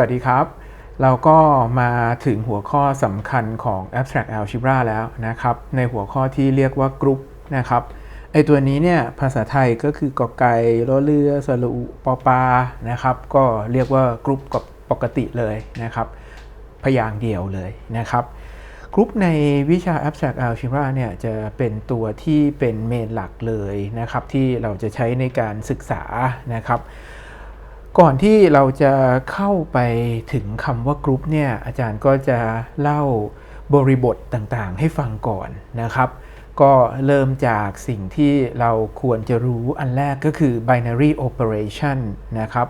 วัสดีครับ เราก็มาถึงหัวข้อสำคัญของ Abstract Algebra แล้วนะครับ ในหัวข้อที่เรียกว่ากรุ๊ปนะครับไอตัวนี้เนี่ยภาษาไทยก็คือกอไก่ล้อเรือสรุปอปานะครับ ก็เรียกว่ากรุ๊ปกับปกติเลยนะครับ พยางค์เดียวเลยนะครับกรุ๊ปในวิชา Abstract Algebra เนี่ยจะเป็นตัวที่เป็นเมนหลักเลยนะครับ ที่เราจะใช้ในการศึกษานะครับ ก่อนที่เราจะเข้าไปถึงคำว่ากรุ๊ปเนี่ยอาจารย์ก็จะเล่าบริบทต่างๆ ให้ฟังก่อนนะครับ ก็เริ่มจากสิ่งที่เราควรจะรู้อันแรกก็คือ binary operation นะครับ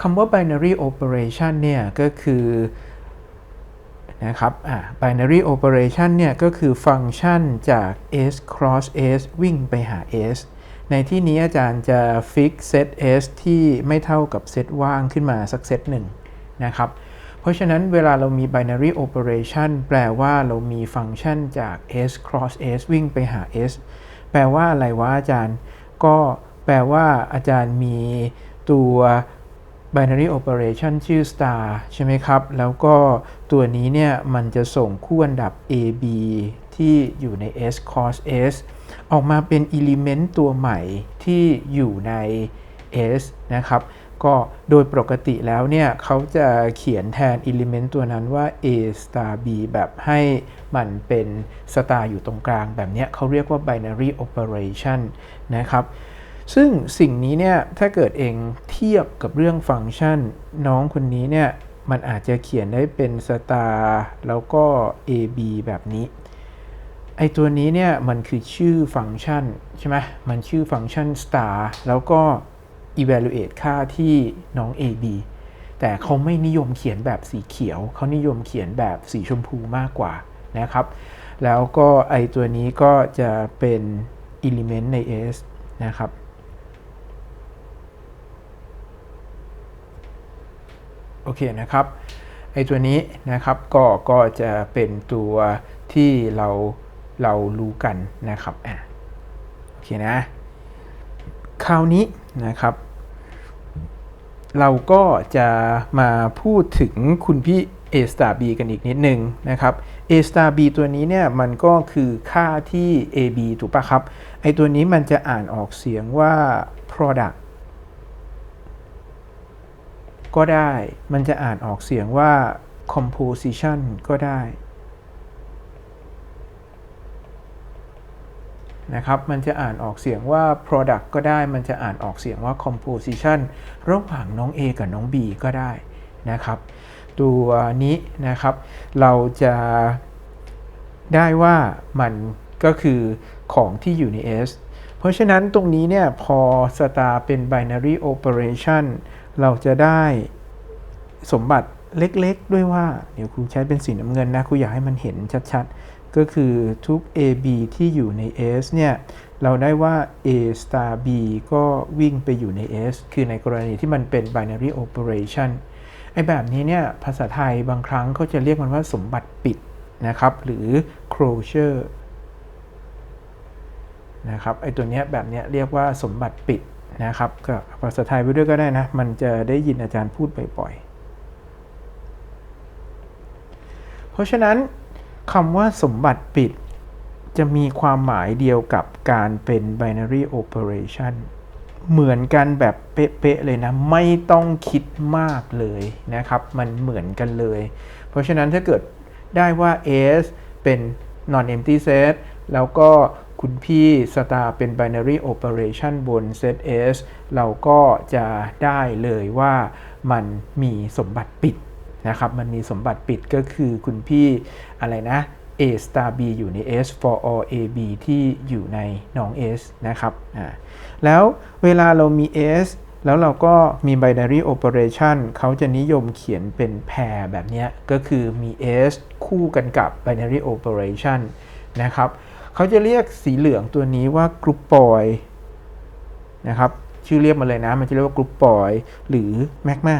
คำว่า binary operation เนี่ยก็คือนะครับอ่า binary operation เนี่ยก็คือฟังก์ชันจาก s cross s วิ่งไปหา s ในที่นี้อาจารย์จะฟิกเซต s ที่ไม่เท่ากับเซตว่างขึ้นมาสักเซตหนึ่งนะครับ เพราะฉะนั้นเวลาเรามี binary operation แปลว่าเรามีฟังก์ชันจาก s cross s วิ่งไปหา s แปลว่าอะไรวะอาจารย์ ก็แปลว่าอาจารย์มีตัว binary operation ชื่อ star ใช่ไหมครับ แล้วก็ตัวนี้เนี่ย มันจะส่งคู่อันดับ a b ที่อยู่ใน s cos s ออกมาเป็น element ตัวใหม่ที่อยู่ใน s นะครับ ก็โดยปกติแล้วเนี่ยเขาจะเขียนแทน element ตัวนั้นว่า a star b แบบให้มันเป็น star อยู่ตรงกลางแบบนี้เขาเรียกว่า binary operation นะครับซึ่งสิ่งนี้เนี่ยถ้าเกิดเองเทียบกับเรื่องฟังก์ชัน น้องคนนี้เนี่ยมันอาจจะเขียนได้เป็น star แล้วก็ ab แบบนี้ ไอตัวนี้เนี่ยมันคือชื่อฟังก์ชันใช่ไหมมันชื่อฟังก์ชัน star แล้วก็ evaluate ค่าที่น้อง ab แต่เขาไม่นิยมเขียนแบบสีเขียว เขานิยมเขียนแบบสีชมพูมากกว่านะครับ แล้วก็ไอตัวนี้ก็จะเป็น element ใน S นะครับโอเคนะครับไอตัวนี้นะครับก็ก็จะเป็นตัวที่เรา เรารู้กันนะครับอะโอเคนะ คราวนี้นะครับ เราก็จะมาพูดถึงคุณพี่ a star b กันอีกนิดนึงนะครับ a star b ตัวนี้เนี่ยมันก็คือค่าที่ ab ถูกปะครับ ไอตัวนี้มันจะอ่านออกเสียงว่า product ก็ได้ มันจะอ่านออกเสียงว่า composition ก็ได้ นะครับมันจะอ่านออกเสียงว่า product ก็ได้ มันจะอ่านออกเสียงว่า composition ระหว่างน้อง A กับน้อง B ก็ได้นะครับตัวนี้นะครับ เราจะได้ว่ามันก็คือของที่อยู่ใน S เพราะฉะนั้นตรงนี้เนี่ยพอ star เป็น binary operation เราจะได้สมบัติเล็กๆ ด้วยว่า เดี๋ยวครูใช้เป็นสีน้ำเงินนะครูอยากให้มันเห็นชัดๆ ก็คือทุก AB ที่อยู่ใน S เนี่ยเราได้ว่า A star B ก็วิ่งไปอยู่ใน S คือในกรณีที่มันเป็น binary operation ไอ้แบบนี้เนี่ยภาษาไทยบางครั้งเขาจะเรียกมันว่าสมบัติปิดนะครับ หรือ closure นะครับไอ้ตัวเนี้ยแบบเนี้ยเรียกว่าสมบัติปิดนะครับก็ภาษาไทยไปด้วยก็ได้นะ มันจะได้ยินอาจารย์พูดบ่อยๆ เพราะฉะนั้น คำว่าสมบัติปิด จะมีความหมายเดียวกับการเป็น binary operation เหมือนกันแบบเป๊ะๆเลยนะ ไม่ต้องคิดมากเลยนะครับ มันเหมือนกันเลย เพราะฉะนั้นถ้าเกิดได้ว่า S เป็น non empty set แล้วก็คุณพี่สตาร์เป็น binary operation บน set S เราก็จะได้เลยว่ามันมีสมบัติปิด นะครับมันมีสมบัติปิดก็คือคุณพี่อะไรนะ A star B อยู่ใน S for all A B ที่อยู่ในน้อง S นะครับอ่าแล้วเวลาเรามี S แล้วเราก็มี binary operation เขาจะนิยมเขียนเป็น pair แบบนี้ก็คือมี S คู่กันกับ binary operation นะครับเขาจะเรียกสีเหลืองตัวนี้ว่ากรุ๊ปปอยนะครับชื่อเรียกมาเลยนะ มันจะเรียกว่ากรุ๊ปปอยหรือแมกมา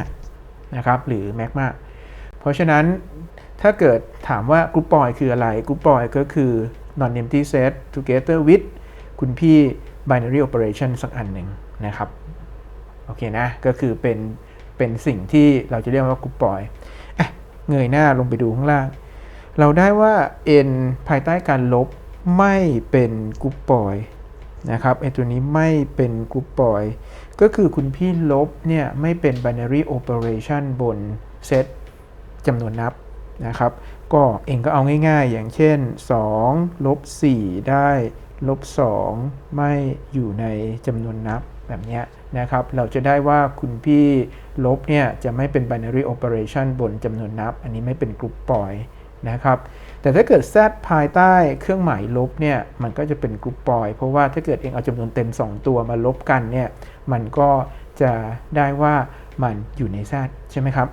นะครับหรือแมกมา ราะฉะนั้นถ้าเกิดถามว่ากรุ๊ปปอยคืออะไรกรุ๊ปปอยก็คือ non empty set together with คุณพี่ binary operation สักอันหนึ่งนะครับ โอเคนะ ก็คือเป็นเป็นสิ่งที่เราจะเรียกว่ากรุ๊ปปอยเงยหน้าลงไปดูข้างล่าง เราได้ว่า n ภายใต้การลบไม่เป็นกรุ๊ปปอยนะครับไอตัวนี้ไม่เป็นกรุ๊ปปอยก็คือคุณพี่ลบเนี่ยไม่เป็น binary operation บนเซต จำนวนนับนะครับ ก็เองก็เอาง่ายๆ อย่างเช่น2ลบ4ได้ลบ2ไม่อยู่ในจำนวนนับแบบเนี้ยนะครับ เราจะได้ว่าคุณพี่ลบเนี่ยจะไม่เป็น binary operation บนจำนวนนับ อันนี้ไม่เป็นกรุ๊ปปอยนะครับ แต่ถ้าเกิด z ภายใต้เครื่องหมายลบเนี่ยมันก็จะเป็นกรุ๊ปปอย เพราะว่าถ้าเกิดเองเอาจำนวนเต็ม 2 ตัวมาลบกันเนี่ยมันก็จะได้ว่ามันอยู่ใน z ใช่ไหมครับ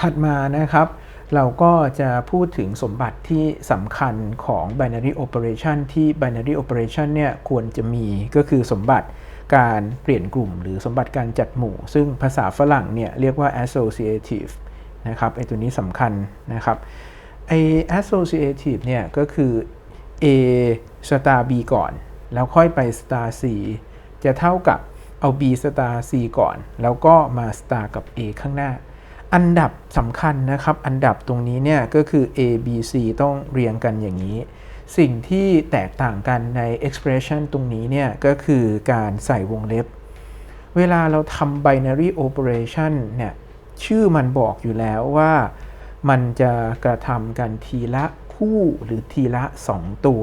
ถัดมานะครับ เราก็จะพูดถึงสมบัติที่สำคัญของ binary operation ที่ binary operation เนี่ยควรจะมีก็คือสมบัติการเปลี่ยนกลุ่ม หรือสมบัติการจัดหมู่ ซึ่งภาษาฝรั่งเนี่ยเรียกว่า associative นะครับไอตัวนี้สำคัญนะครับไอ associative เนี่ยก็คือ a star b ก่อน แล้วค่อยไป star c จะเท่ากับเอา b star c ก่อน แล้วก็มา star กับ a ข้างหน้า อันดับสำคัญนะครับ อันดับตรงนี้เนี่ยก็คือ a b c ต้องเรียงกันอย่างนี้ สิ่งที่แตกต่างกันใน expression ตรงนี้เนี่ยก็คือการใส่วงเล็บ เวลาเราทำ binary operation เนี่ยชื่อมันบอกอยู่แล้วว่ามันจะกระทำกันทีละคู่หรือทีละ 2 ตัว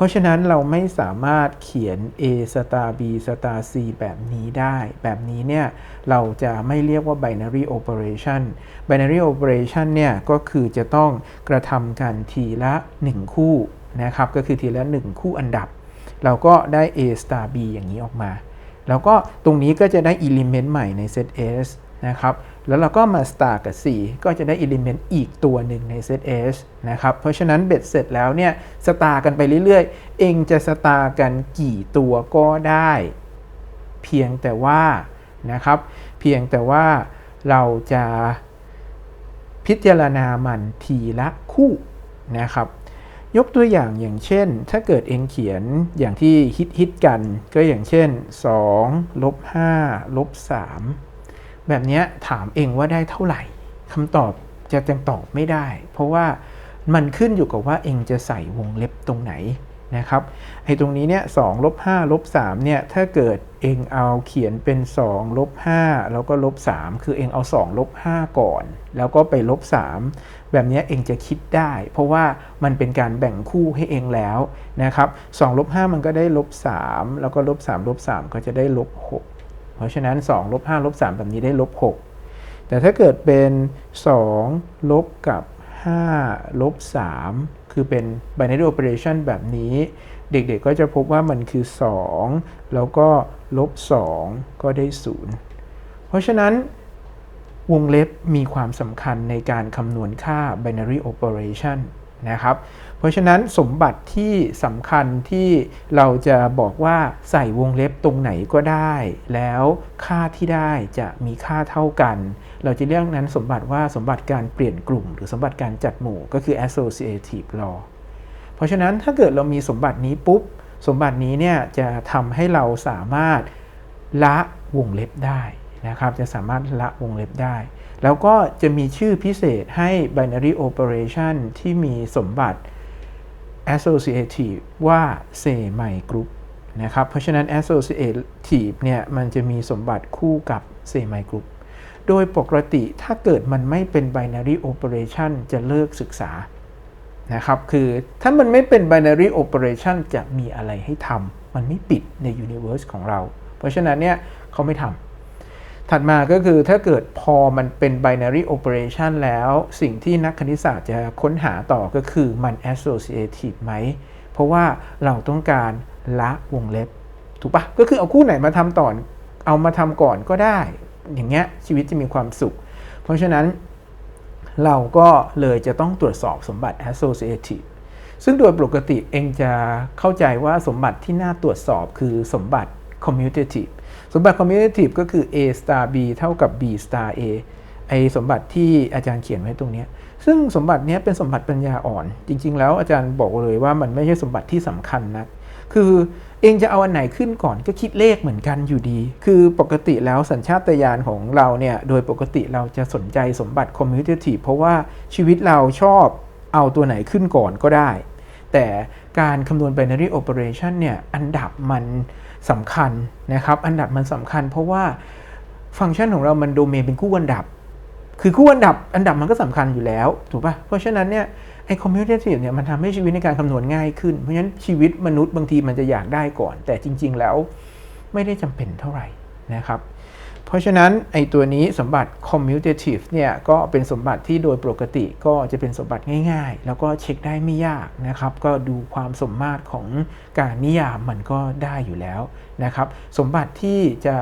ราะฉะนั้นเราไม่สามารถเขียน a star b star c แบบนี้ได้ แบบนี้เนี่ยเราจะไม่เรียกว่า binary operation binary operation เนี่ยก็คือจะต้องกระทำกันทีละ 1 คู่นะครับ ก็คือทีละ 1 คู่อันดับ เราก็ได้ a star b อย่างนี้ออกมา แล้วก็ตรงนี้ก็จะได้ element ใหม่ใน set S นะครับ แล้วเราก็มา star กับ4ก็จะได้ element อีกตัวหนึ่งใน set S นะครับ เพราะฉะนั้นเบ็ดเสร็จแล้วเนี่ย star กันไปเรื่อยๆ เองจะ star กันกี่ตัวก็ได้ เพียงแต่ว่านะครับ เพียงแต่ว่าเราจะพิจารณามันทีละคู่นะครับ ยกตัวอย่างอย่างเช่น ถ้าเกิดเองเขียนอย่างที่ฮิตฮิตกัน ก็อย่างเช่น2ลบ5ลบ3 แบบนี้ถามเองว่าได้เท่าไหร่คำตอบจะยังตอบไม่ได้ เพราะว่ามันขึ้นอยู่กับว่าเองจะใส่วงเล็บตรงไหนนะครับไอ้ตรงนี้เนี่ย2ลบ5ลบ3เนี่ยถ้าเกิดเองเอาเขียนเป็น2ลบ5แล้วก็ลบ3คือเองเอา2ลบ5ก่อน แล้วก็ไปลบ3แบบนี้เองจะคิดได้ เพราะว่ามันเป็นการแบ่งคู่ให้เองแล้วนะครับ2ลบ5มันก็ได้ลบ3แล้วก็ลบ3ลบ3ก็จะได้ลบ6 เพราะฉะนั้น2ลบ5ลบ3แบบนี้ได้ลบ6แต่ถ้าเกิดเป็น2ลบกับ5ลบ3คือเป็น binary operation แบบนี้ เด็กๆก็จะพบว่ามันคือ 2 แล้วก็ลบ 2 ก็ได้ 0 เพราะฉะนั้นวงเล็บมีความสำคัญในการคำนวณค่า binary operation นะครับ เพราะฉะนั้นสมบัติที่สำคัญที่เราจะบอกว่าใส่วงเล็บตรงไหนก็ได้ แล้วค่าที่ได้จะมีค่าเท่ากัน เราจะเรียกนั้นสมบัติว่าสมบัติการเปลี่ยนกลุ่ม หรือสมบัติการจัดหมู่ก็คือ associative law เพราะฉะนั้นถ้าเกิดเรามีสมบัตินี้ปุ๊บ สมบัตินี้เนี่ยจะทำให้เราสามารถละวงเล็บได้นะครับ จะสามารถละวงเล็บได้ แล้วก็จะมีชื่อพิเศษให้ binary operation ที่มีสมบัติ associative ว่า semi group นะครับ เพราะฉะนั้น associative เนี่ยมันจะมีสมบัติคู่กับ semi group โดยปกติถ้าเกิดมันไม่เป็น binary operation จะเลิกศึกษานะครับ คือถ้ามันไม่เป็น binary operation จะมีอะไรให้ทำ มันไม่ปิดใน universe ของเรา เพราะฉะนั้นเนี่ยเขาไม่ทำ ถัดมาก็คือถ้าเกิดพอมันเป็น binary operation แล้ว สิ่งที่นักคณิตศาสตร์จะค้นหาต่อก็คือมัน associative ไหม เพราะว่าเราต้องการละวงเล็บ ถูกปะก็คือเอาคู่ไหนมาทำต่อเอามาทำก่อนก็ได้ อย่างเงี้ยชีวิตจะมีความสุข เพราะฉะนั้นเราก็เลยจะต้องตรวจสอบสมบัติ associative ซึ่งโดยปกติเองจะเข้าใจว่าสมบัติที่น่าตรวจสอบคือสมบัติ commutative สมบัติ commutative ก็คือ a star b เท่ากับ b star a ไอสมบัติที่อาจารย์เขียนไว้ตรงนี้ ซึ่งสมบัตินี้เป็นสมบัติปัญญาอ่อน จริง ๆ แล้วอาจารย์บอกเลยว่ามันไม่ใช่สมบัติที่สำคัญนะคือเองจะเอาอันไหนขึ้นก่อนก็คิดเลขเหมือนกันอยู่ดี คือปกติแล้วสัญชาตญาณของเราเนี่ย โดยปกติเราจะสนใจสมบัติ commutative เพราะว่าชีวิตเราชอบเอาตัวไหนขึ้นก่อนก็ได้ แต่การคำนวณ binary operation เนี่ย อันดับมัน สำคัญนะครับ อันดับมันสำคัญ เพราะว่าฟังก์ชันของเรามันโดเมนเป็นคู่อันดับ คือคู่อันดับ อันดับมันก็สำคัญอยู่แล้วถูกปะ่ะเพราะฉะนั้นเนี่ยไอ้คอมพิวเตอร์เนี่ยมันทำให้ชีวิตในการคำนวณง่ายขึ้น เพราะฉะนั้นชีวิตมนุษย์บางทีมันจะอยากได้ก่อน แต่จริง ๆ แล้วไม่ได้จำเป็นเท่าไหร่นะครับ เพราะฉะนั้นไอ้ตัวนี้สมบัติ commutative เนี่ยก็เป็นสมบัติที่โดยปกติก็จะเป็นสมบัติง่ายๆ แล้วก็เช็คได้ไม่ยากนะครับ ก็ดูความสมมาตรของการนิยามมันก็ได้อยู่แล้วนะครับ สมบัติที่จะ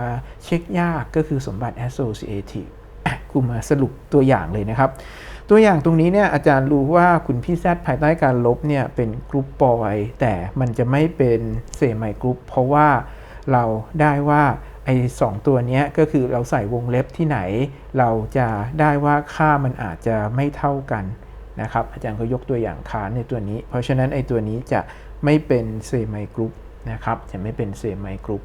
เช็คยากก็คือสมบัติ associative กูมาสรุปตัวอย่างเลยนะครับ ตัวอย่างตรงนี้เนี่ยอาจารย์รู้ว่าคุณพี่แซดภายใต้การลบเนี่ยเป็นกรุ๊ปปอยแต่มันจะไม่เป็นเซมิกรุ๊ปเพราะว่าเราได้ว่า ไอ้สตัวนี้ก็คือเราใส่วงเล็บที่ไหน เราจะได้ว่าค่ามันอาจจะไม่เท่ากันนะครับ อาจารย์ก็ยกตัวอย่างค้านในตัวนี้ เพราะฉะนั้นไอ้ตัวนี้จะไม่เป็นเซมิกรุ๊ปนะครับ จะไม่เป็นเซมิกรุ๊ป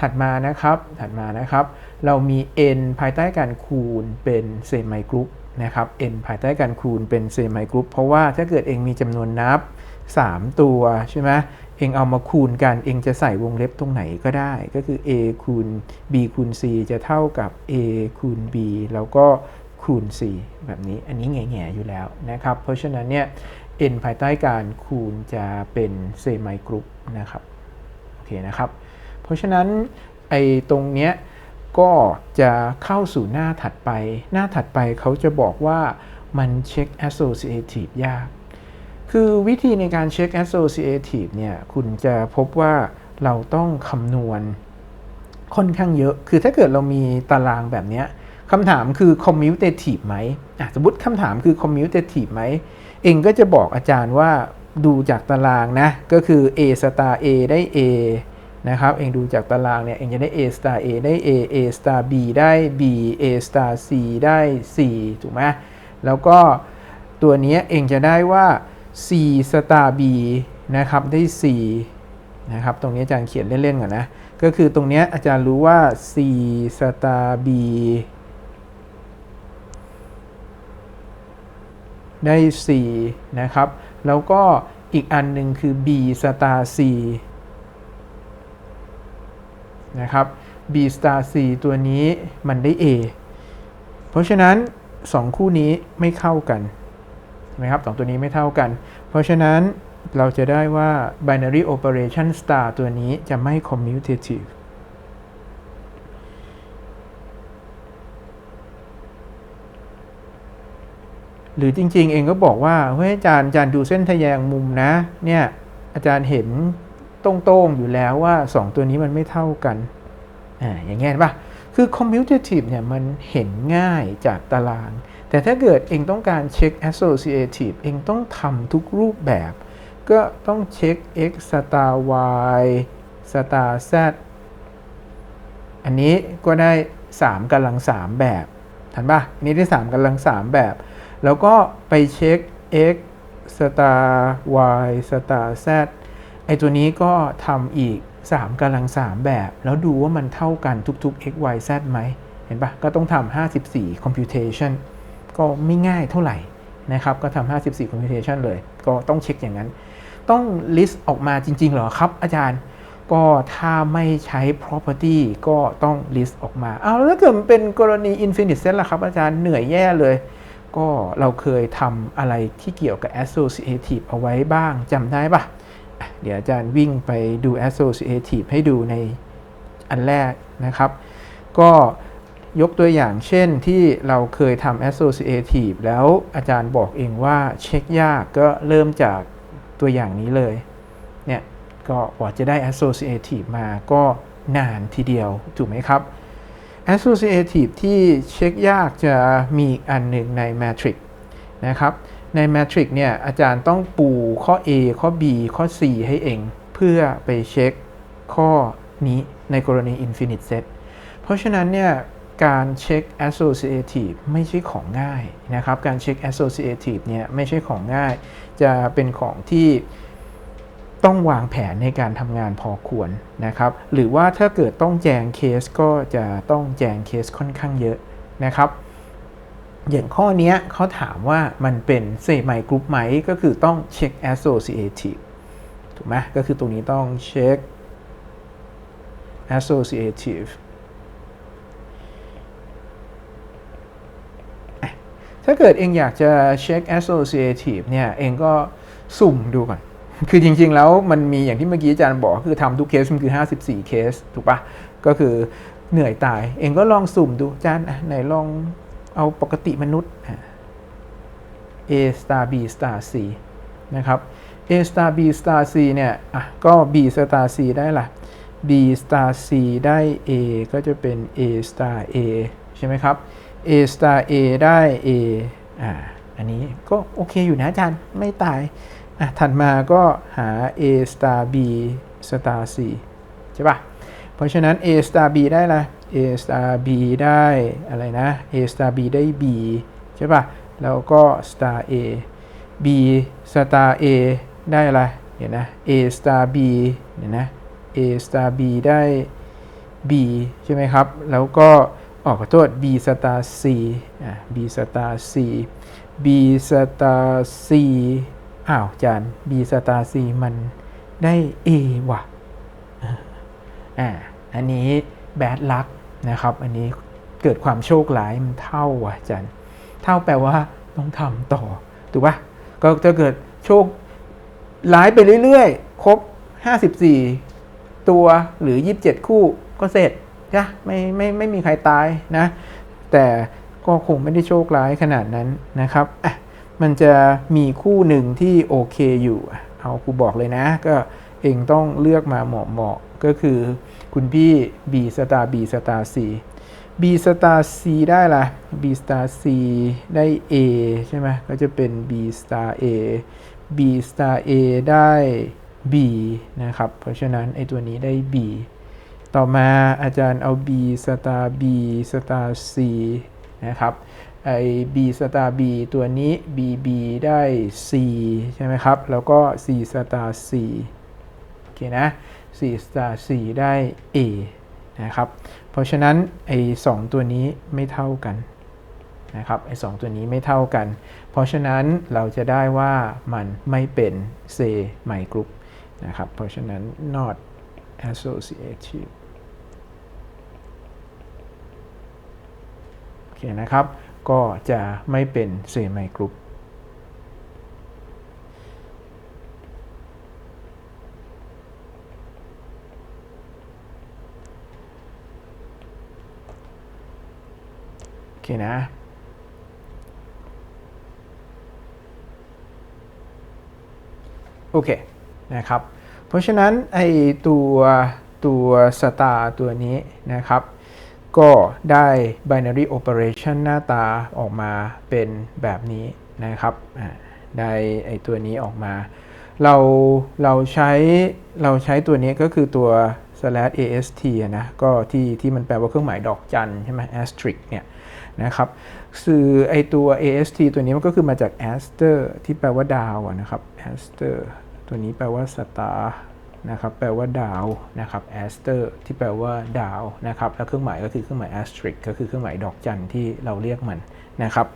ถัดมานะครับ ถัดมานะครับ เรามี n ภายใต้การคูณเป็นเซมิกรุ๊ปนะครับ n ภายใต้การคูณเป็นเซมิกรุ๊ปเพราะว่าถ้าเกิดเองมีจำนวนนับ 3 ตัวใช่ไหม เองเอามาคูณกัน เองจะใส่วงเล็บตรงไหนก็ได้ ก็คือ a คูณ b คูณ c จะเท่ากับ a คูณ b แล้วก็คูณ c แบบนี้ อันนี้แง่ๆอยู่แล้วนะครับ เพราะฉะนั้นเนี่ย n ภายใต้การคูณจะเป็นเซมิกรุ๊ปนะครับ โอเคนะครับ เพราะฉะนั้นไอ้ตรงเนี้ยก็จะเข้าสู่หน้าถัดไป หน้าถัดไปเขาจะบอกว่ามันเช็ค associative ยาก คือวิธีในการเช็ค associative เนี่ยคุณจะพบว่าเราต้องคำนวณค่อนข้างเยอะ คือถ้าเกิดเรามีตารางแบบนี้คำถามคือ commutative ไหมสมมติคำถามคือ commutative ไหม เองก็จะบอกอาจารย์ว่าดูจากตารางนะ ก็คือ a star a ได้ a นะครับ เองดูจากตารางเนี่ย เองจะได้ a star a ได้ a a star b ได้ b a star c ได้ c ถูกไหมแล้วก็ตัวนี้เองจะได้ว่า c star b นะครับได้ c นะครับตรงนี้อาจารย์เขียนเล่นๆก่อนนะ ก็คือตรงนี้อาจารย์รู้ว่า c star b ได้ c นะครับ แล้วก็อีกอันหนึ่งคือ b star c นะครับ b star c ตัวนี้มันได้ a เพราะฉะนั้น 2 คู่นี้ไม่เข้ากัน นะครับสองตัวนี้ไม่เท่ากัน เพราะฉะนั้นเราจะได้ว่า binary operation star ตัวนี้จะไม่ commutative หรือจริงๆ เองก็บอกว่าเฮ้ยอาจารย์อาจารย์ดูเส้นทะแยงมุมนะ เนี่ยอาจารย์เห็นตรงๆ อยู่แล้วว่า 2 ตัวนี้มันไม่เท่ากัน อ่า อย่างเงี้ยป่ะ คือ commutative เนี่ยมันเห็นง่ายจากตาราง แต่ถ้าเกิดเองต้องการเช็ค associative เองต้องทำทุกรูปแบบ ก็ต้องเช็ค x star y star z อันนี้ก็ได้ 3กำลัง 3 แบบทันปะอันนี้ได้ 3กำลัง 3 แบบ แล้วก็ไปเช็ค x star y star z ไอตัวนี้ก็ทำอีก 3กำลัง 3 แบบ แล้วดูว่ามันเท่ากันทุกๆ x y z ไหม เห็นปะก็ต้องทำ54 computation ก็ไม่ง่ายเท่าไหร่นะครับ ก็ทำ54 computation เลย ก็ต้องเช็คอย่างนั้น ต้อง list ออกมาจริง ๆ เหรอครับ อาจารย์ ก็ถ้าไม่ใช้ property ก็ต้อง list ออกมา เอาแล้วเกิดมันเป็นกรณี infinite set ล่ะครับ อาจารย์เหนื่อยแย่เลย ก็เราเคยทำอะไรที่เกี่ยวกับ associative เอาไว้บ้างจำได้ปะ เดี๋ยวอาจารย์วิ่งไปดู associative ให้ดูในอันแรกนะครับ ก็ยกตัวอย่างเช่นที่เราเคยทำ associative แล้วอาจารย์บอกเองว่าเช็คยากก็เริ่มจากตัวอย่างนี้เลย เนี่ย ก็กว่าจะได้ associative มาก็นานทีเดียว ถูกไหมครับ associative ที่เช็คยากจะมีอันหนึ่งใน matrix นะครับ ใน matrix เนี่ยอาจารย์ต้องปูข้อ A ข้อ B ข้อ C ให้เอง เพื่อไปเช็คข้อนี้ในกรณี infinite set เพราะฉะนั้นเนี่ยการเช็ค associative ไม่ใช่ของง่ายนะครับ การเช็ค associative เนี่ยไม่ใช่ของง่าย จะเป็นของที่ต้องวางแผนในการทำงานพอควรนะครับ หรือว่าถ้าเกิดต้องแจงเคสก็จะต้องแจงเคสค่อนข้างเยอะนะครับ อย่างข้อนี้เขาถามว่ามันเป็นเซม i กรุ๊ปไหมก็คือต้องเช็ค associative ถูกไหมก็คือตรงนี้ต้องเช็ค associative ถ้าเกิดเองอยากจะเช็ค associative เนี่ย เองก็สุ่มดูก่อน คือจริงๆ แล้วมันมีอย่างที่เมื่อกี้อาจารย์บอกคือทำทุกเคสมันคือ 54 เคส ถูกปะก็คือเหนื่อยตาย เองก็ลองสุ่มดูอาจารย์ไหนลอง เอาปกติมนุษย์ A star B star C นะครับ A star B star C เนี่ย อะ ก็ B star C ได้ละ B star C ได้ A ก็จะเป็น A star A ใช่ไหมครับ A star A ได้ A อ่า อันนี้ก็โอเคอยู่นะอาจารย์ ไม่ตาย อะ ถัดมาก็หา A star B star C ใช่ปะ เพราะฉะนั้น A star B ได้ละ A star B ได้อะไรนะ A star B ได้ B ใช่ปะแล้วก็ star A B star A ได้อะไรเห็นนะ A star B เห็นนะ A star B ได้ B ใช่ไหมครับ แล้วก็ออกขอโทษ B star C อะ B star C B star C อ้าวจาน B star C มันได้ A ว่ะ อ่าอันนี้ bad luck นะครับอันนี้เกิดความโชคร้ายมันเท่าว่ะจันเท่าแปลว่าต้องทำต่อถูกปะก็จะเกิดโชคร้ายไปเรื่อยๆ ครบ 54 ตัวหรือ 27 คู่ก็เสร็จนะไม่ไม่ไม่มีใครตายนะ แต่ก็คงไม่ได้โชคร้ายขนาดนั้นนะครับอะมันจะมีคู่หนึ่งที่โอเคอยู่ เอาครูบอกเลยนะ ก็เองต้องเลือกมาเหมาะๆ ก็คือคุณพี่ B สตาร์ B สตาร์ C B สตาร์ C ได้ละ B สตาร์ C ได้ A ใช่ไหมก็จะเป็น B สตาร์ A B สตาร์ A ได้ B นะครับ เพราะฉะนั้นไอตัวนี้ได้ B ต่อมาอาจารย์เอา B สตาร์ B สตาร์ C นะครับไอ B สตาร์ B ตัวนี้ B B ได้ C ใช่ไหมครับ แล้วก็ C สตาร์ C โอเคนะ C สตาร์ C ได้ A นะครับ เพราะฉะนั้นไอ้สตัวนี้ไม่เท่ากันนะครับไอ้สตัวนี้ไม่เท่ากัน เพราะฉะนั้นเราจะได้ว่ามันไม่เป็นเซไมกรุ๊ปนะครับ เพราะฉะนั้น not associative โอเคนะครับ ก็จะไม่เป็นเซไมกรุ๊ป เคนะ โอเค นะครับ เพราะฉะนั้นไอตัวตัวสตาร์ตัวนี้นะครับ ก็ได้ binary operation หน้าตาออกมาเป็นแบบนี้นะครับได้ไอตัวนี้ออกมา เราเราใช้เราใช้ตัวนี้ก็คือตัว slash ast นะ ก็ที่ที่มันแปลว่าเครื่องหมายดอกจันใช่ไหม asterisk เนี่ย นะครับสื่อไอตัว ast ตัวนี้มันก็คือมาจาก aster ที่แปลว่าดาวนะครับ aster ตัวนี้แปลว่าสตาร์นะครับแปลว่าดาวนะครับ aster ที่แปลว่าดาวนะครับแล้วเครื่องหมายก็คือเครื่องหมาย asterisk ก็คือเครื่องหมายดอกจันที่เราเรียกมันนะครับ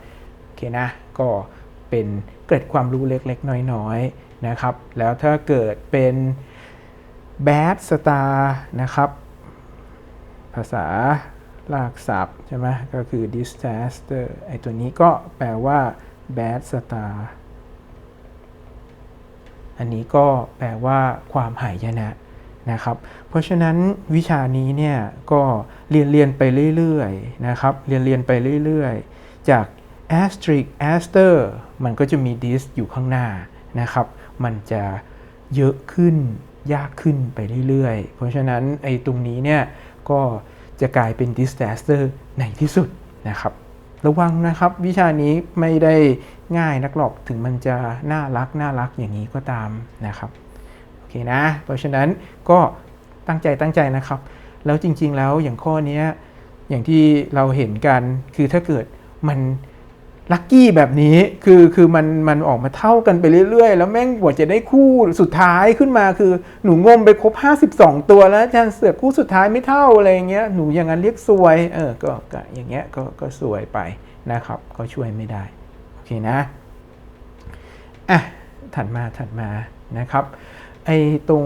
โอเคนะก็เป็นเกิดความรู้เล็กๆ น้อยๆนะครับแล้วถ้าเกิดเป็น bad star นะครับภาษา ลากศัพท์ใช่ไหมก็คือ disaster ไอตัวนี้ก็แปลว่า bad star อันนี้ก็แปลว่าความหายนะนะครับ เพราะฉะนั้นวิชานี้เนี่ยก็เรียนเรียนไปเรื่อยๆนะครับ เรียนเรียนไปเรื่อยๆ จาก asterisk aster มันก็จะมี dis อยู่ข้างหน้านะครับ มันจะเยอะขึ้นยากขึ้นไปเรื่อยๆ เพราะฉะนั้นไอ้ตรงนี้เนี่ยก็ จะกลายเป็น disaster ในที่สุดนะครับ ระวังนะครับวิชานี้ไม่ได้ง่ายนักหรอกถึงมันจะน่ารักน่ารักอย่างนี้ก็ตามนะครับโอเคนะ เพราะฉะนั้นก็ตั้งใจตั้งใจนะครับ แล้วจริงๆแล้วอย่างข้อนี้อย่างที่เราเห็นกันคือถ้าเกิดมัน ลัคกี้แบบนี้คือคือมันมันออกมาเท่ากันไปเรื่อย ๆ แล้วแม่งกว่าจะได้คู่สุดท้ายขึ้นมาคือหนูงมไปครบ 52 ตัวแล้วอาจารย์เสือกคู่สุดท้ายไม่เท่าอะไรเงี้ยหนูอย่างนั้นเรียกสวยเออก็ก็อย่างเงี้ยก็ก็สวยไปนะครับก็ช่วยไม่ได้โอเคนะอะถัดมาถัดมานะครับไอตรง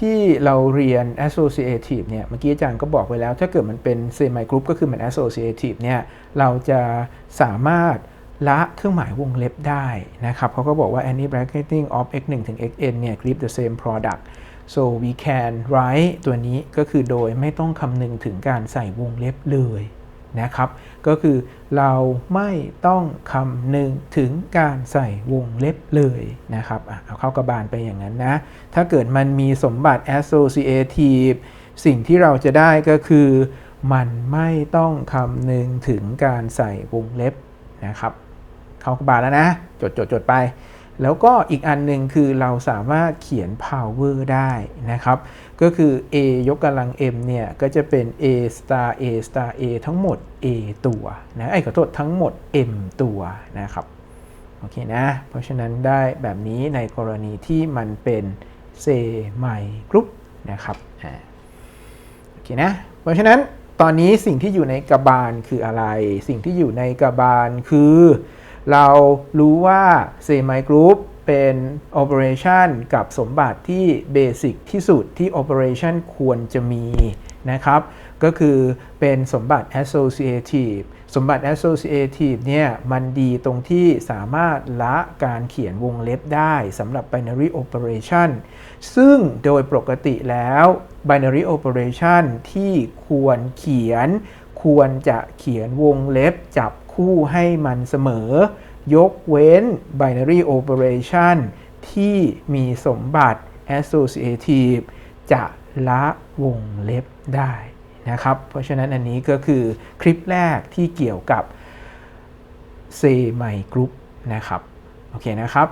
ที่เราเรียน associative เนี่ย เมื่อกี้อาจารย์ก็บอกไว้แล้ว ถ้าเกิดมันเป็น semi group ก็คือมัน associative เนี่ย เราจะสามารถละเครื่องหมายวงเล็บได้นะครับเขาก็บอกว่า any bracketing of x1 ถึง xn เนี่ย grip the same product so we can write ตัวนี้ก็คือโดยไม่ต้องคำนึงถึงการใส่วงเล็บเลย นะครับ ก็คือเราไม่ต้องคำนึงถึงการใส่วงเล็บเลยนะครับเอาเข้ากระบาลไปอย่างนั้นนะ ถ้าเกิดมันมีสมบัติ associative สิ่งที่เราจะได้ก็คือมันไม่ต้องคำนึงถึงการใส่วงเล็บนะครับ เข้ากระบาลแล้วนะ จดจดจดไป แล้วก็อีกอันหนึ่งคือเราสามารถเขียน power ได้นะครับ ก็คือ a ยกกำลัง m เนี่ย ก็จะเป็น a star a star a ทั้งหมด a ตัวนะไอ้ขอโทษทั้งหมด m ตัวนะครับ โอเคนะ เพราะฉะนั้นได้แบบนี้ในกรณีที่มันเป็นเซไมกรุ๊ปนะครับโอเคนะ เพราะฉะนั้นตอนนี้สิ่งที่อยู่ในกระบาลคืออะไร สิ่งที่อยู่ในกระบาลคือ เรารู้ว่าเซไมกรุ๊ปเป็น operation กับสมบัติที่เบสิกที่สุดที่ operation ควรจะมีนะครับ ก็คือเป็นสมบัติ associative สมบัติ associative เนี่ยมันดีตรงที่สามารถละการเขียนวงเล็บได้สำหรับ binary operation ซึ่งโดยปกติแล้ว binary operation ที่ควรเขียน ควรจะเขียนวงเล็บจับ คู่ให้มันเสมอ ยกเว้น binary operation ที่มีสมบัติ associative จะละวงเล็บได้นะครับ เพราะฉะนั้นอันนี้ก็คือคลิปแรกที่เกี่ยวกับเซไมกรุ๊ปนะครับ โอเคนะครับ